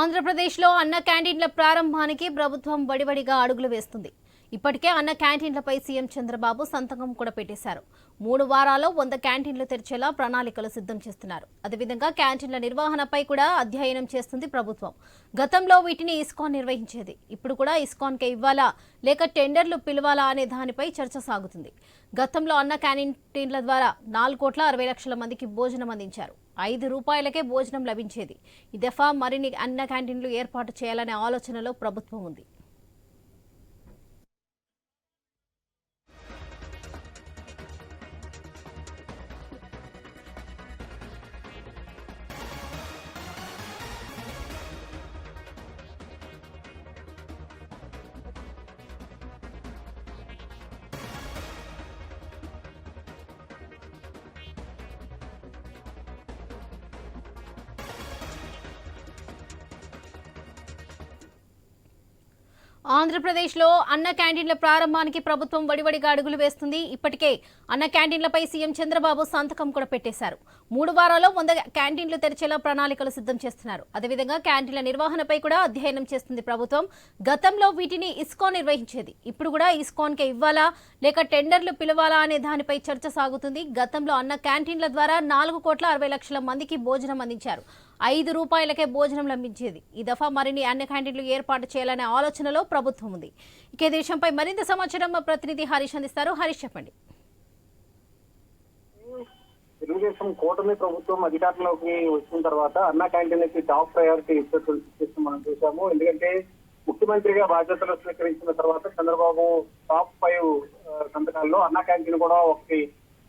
ఆంధ్రప్రదేశ్లో అన్న క్యాంటీన్ల ప్రారంభానికి ప్రభుత్వం వడివడిగా అడుగులు వేస్తుంది. ఇప్పటికే అన్న క్యాంటీన్లపై సీఎం చంద్రబాబు సంతకం కూడా పెట్టేశారు. మూడు వారాల్లో వంద క్యాంటీన్లు తెరిచేలా ప్రణాళికలు సిద్ధం చేస్తున్నారు. అదేవిధంగా క్యాంటీన్ల నిర్వహణపై కూడా అధ్యయనం చేస్తుంది ప్రభుత్వం. గతంలో వీటిని ఇస్కాన్ నిర్వహించేది. ఇప్పుడు కూడా ఇస్కాన్కే ఇవ్వాలా? లేక టెండర్లు పిలవాలా అనే దానిపై చర్చ సాగుతుంది. గతంలో అన్న క్యాంటీన్ల ద్వారా నాలుగు కోట్ల అరవై లక్షల మందికి భోజనం అందించారు. ఐదు రూపాయలకే భోజనం లభించేది. ఈ దఫా మరిన్ని అన్న క్యాంటీన్లు ఏర్పాటు చేయాలనే ఆలోచనలో ప్రభుత్వం ఉంది. ఆంధ్రప్రదేశ్లో అన్న క్యాంటీన్ల ప్రారంభానికి ప్రభుత్వం వడివడిగా అడుగులు వేస్తుంది. ఇప్పటికే అన్న క్యాంటీన్లపై సీఎం చంద్రబాబు సంతకం కూడా పెట్టేశారు. మూడు వారాల్లో వంద క్యాంటీన్లు తెరిచేలా ప్రణాళికలు సిద్ధం చేస్తున్నారు. అదేవిధంగా క్యాంటీన్ల నిర్వహణపై కూడా అధ్యయనం చేస్తుంది ప్రభుత్వం. గతంలో వీటిని ఇస్కాన్ నిర్వహించేది. ఇప్పుడు కూడా ఇస్కాన్కే ఇవ్వాలా? లేక టెండర్లు పిలవాలా అనే దానిపై చర్చ సాగుతుంది. గతంలో అన్న క్యాంటీన్ల ద్వారా నాలుగు కోట్ల అరవై లక్షల మందికి భోజనం అందించారు. ఐదు రూపాయలకే భోజనం లభించేది. ఈ దఫా మరిన్ని అన్న క్యాంటీన్లు ఏర్పాటు చేయాలనే ఆలోచనలో ప్రభుత్వం ఉంది ఇక దేశంపై మరింత సమాచారం మా ప్రతినిధి హరీష్ అందిస్తారు. హరీష్ చెప్పండి. తెలుగుదేశం కూటమి ప్రభుత్వం అధికారంలోకి వచ్చిన తర్వాత అన్నా క్యాంటీన్లకి టాప్ ప్రయారిటీ ఇస్తూ మనం చూసాము ఎందుకంటే ముఖ్యమంత్రిగా బాధ్యతలు స్వీకరించిన తర్వాత చంద్రబాబు టాప్ ఫైవ్ సంతకాల్లో అన్నా క్యాంటీన్ కూడా ఒకటి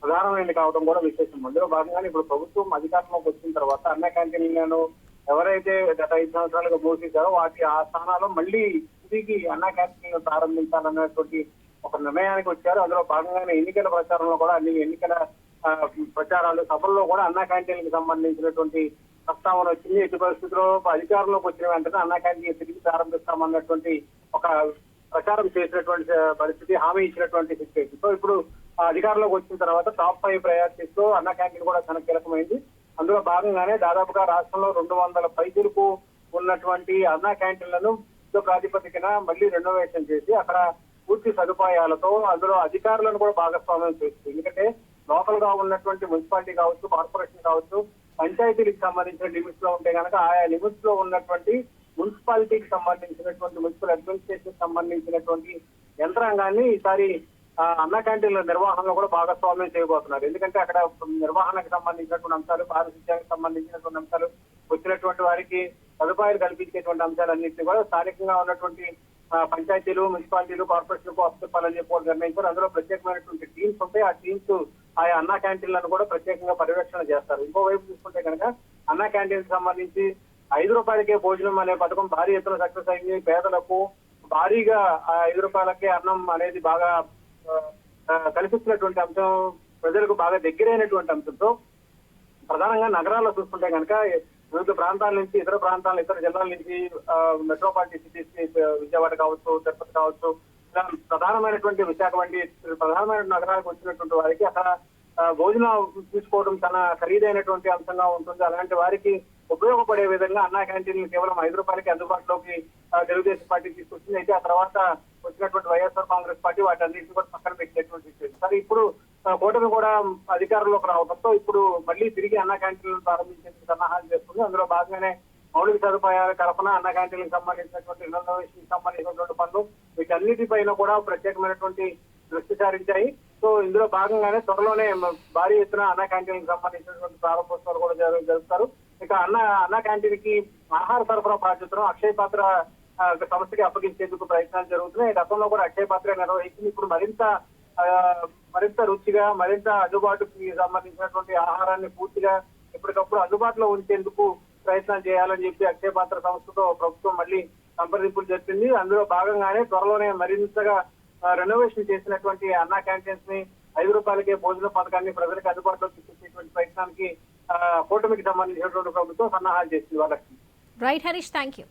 ప్రధానమైనది కావడం కూడా విశేషం. అందులో భాగంగానే ఇప్పుడు ప్రభుత్వం అధికారంలోకి వచ్చిన తర్వాత అన్నా క్యాంటీన్లను ఎవరైతే గత ఐదు సంవత్సరాలుగా మూసేశారో వాటి ఆ స్థానాల్లో మళ్ళీ తిరిగి అన్నా క్యాంటీన్లు ప్రారంభించాలన్నటువంటి ఒక నిర్ణయానికి వచ్చారు. అందులో భాగంగానే ఎన్నికల ప్రచారంలో కూడా అన్ని ఎన్నికల ప్రచారాలు సభల్లో కూడా అన్నా క్యాంటీన్కి సంబంధించినటువంటి ప్రస్తావన వచ్చింది. ఎట్టి పరిస్థితుల్లో అధికారంలోకి వచ్చిన వెంటనే అన్నా క్యాంటీన్ తిరిగి ప్రారంభిస్తామన్నటువంటి ఒక ప్రచారం చేసినటువంటి పరిస్థితి హామీ ఇచ్చినటువంటి సిచ్యువేషన్ సో ఇప్పుడు అధికారంలోకి వచ్చిన తర్వాత top five priorities Anna canteen కూడా చాలా కీలకమైంది అందులో భాగంగానే దాదాపుగా రాష్ట్రంలో రెండు వందల పైసలకు ఉన్నటువంటి అన్నా క్యాంటీన్లను యుద్ధ ప్రాతిపదికన మళ్ళీ రెనోవేషన్ చేసి అక్కడ పూర్తి సదుపాయాలతో అందులో అధికారులను కూడా భాగస్వామ్యం చేస్తుంది. ఎందుకంటే లోకల్గా ఉన్నటువంటి మున్సిపాలిటీ కావచ్చు కార్పొరేషన్ కావచ్చు పంచాయతీలకు సంబంధించిన లిమిట్స్లో ఉంటే కనుక ఆయా లిమిట్స్లో ఉన్నటువంటి మున్సిపాలిటీకి సంబంధించినటువంటి మున్సిపల్ అడ్మినిస్ట్రేషన్ సంబంధించినటువంటి యంత్రాంగాన్ని ఈసారి అన్న క్యాంటీన్ల నిర్వహణలో కూడా భాగస్వామ్యం చేయబోతున్నారు. ఎందుకంటే అక్కడ నిర్వహణకు సంబంధించినటువంటి అంశాలు పారిశుద్ధ్యానికి సంబంధించినటువంటి అంశాలు వచ్చినటువంటి వారికి సదుపాయాలు కల్పించేటువంటి అంశాలన్నింటినీ కూడా స్థానికంగా ఉన్నటువంటి పంచాయతీలు మున్సిపాలిటీలు కార్పొరేషన్లకు అప్పచెప్పాలని చెప్పి నిర్ణయించారు. అందులో ప్రత్యేకమైనటువంటి టీమ్స్ ఉంటాయి. ఆ టీమ్స్ ఆయా అన్నా క్యాంటీన్లను కూడా ప్రత్యేకంగా పర్యవేక్షణ చేస్తారు. ఇంకోవైపు చూసుకుంటే కనుక అన్నా క్యాంటీన్ సంబంధించి ఐదు రూపాయలకే భోజనం అనే పథకం భారీ ఎత్తున సక్సెస్ అయింది. పేదలకు భారీగా ఆ ఐదు రూపాయలకే అన్నం అనేది బాగా కల్పిస్తున్నటువంటి అంశం ప్రజలకు బాగా దగ్గరైనటువంటి అంశంతో ప్రధానంగా నగరాల్లో చూసుకుంటే కనుక వివిధ ప్రాంతాల నుంచి ఇతర ప్రాంతాల ఇతర జిల్లాల నుంచి ఆ, మెట్రోపాలిటన్ సిటీస్ విజయవాడ కావచ్చు తిరుపతి కావచ్చు ఇలా ప్రధానమైనటువంటి విశాఖ వంటి ప్రధానమైన నగరాలకు వచ్చినటువంటి వారికి అక్కడ భోజనం తీసుకోవడం చాలా ఖరీదైనటువంటి అంశంగా ఉంటుంది. అలాంటి వారికి ఉపయోగపడే విధంగా అన్నా క్యాంటీన్లు కేవలం ఐదు రూపాయలకి అందుబాటులోకి తెలుగుదేశం పార్టీ తీసుకొచ్చింది. అయితే ఆ తర్వాత వచ్చినటువంటి వైఎస్ఆర్ కాంగ్రెస్ పార్టీ వాటన్నింటిని కూడా పక్కన పెట్టినటువంటి సరే ఇప్పుడు కూటమి కూడా అధికారంలోకి రావడంతో ఇప్పుడు మళ్ళీ తిరిగి అన్న క్యాంటీన్లు ప్రారంభించేందుకు సన్నాహాలు చేస్తుంది. అందులో భాగంగానే మౌలిక సదుపాయాల కల్పన అన్న క్యాంటీన్లకు సంబంధించినటువంటి ఇన్నోవేషన్ సంబంధించినటువంటి పనులు వీటన్నిటిపైన కూడా ప్రత్యేకమైనటువంటి దృష్టి సారించాయి. సో ఇందులో భాగంగానే త్వరలోనే భారీ ఎత్తున అన్న క్యాంటీన్లకు సంబంధించినటువంటి ప్రారంభోత్సవాలు కూడా జరుగుతారు జరుపుతారు. ఇక అన్న అన్న క్యాంటీన్కి ఆహార సరఫరా బాధ్యతను అక్షయ పాత్ర సంస్థకి అప్పగించేందుకు ప్రయత్నాలు జరుగుతున్నాయి. గతంలో కూడా అక్షయ పాత్ర నిర్వహించింది. ఇప్పుడు మరింత మరింత రుచిగా మరింత అందుబాటుకి సంబంధించినటువంటి ఆహారాన్ని పూర్తిగా ఎప్పటికప్పుడు అందుబాటులో ఉంచేందుకు ప్రయత్నాలు చేయాలని చెప్పి అక్షయ పాత్ర సంస్థతో ప్రభుత్వం మళ్ళీ సంప్రదింపులు జరిపింది. అందులో భాగంగానే త్వరలోనే మరింతగా రెనోవేషన్ చేసినటువంటి అన్నా క్యాంటీన్స్ని ఐదు రూపాయలకే భోజన పథకాన్ని ప్రజలకు అందుబాటులోకి తీసుకొచ్చేటువంటి ప్రయత్నానికి కూటమికి సంబంధించినటువంటి ప్రభుత్వం సన్నాహాలు చేసింది. వాళ్ళకి రైట్ హరీష్ థ్యాంక్ యూ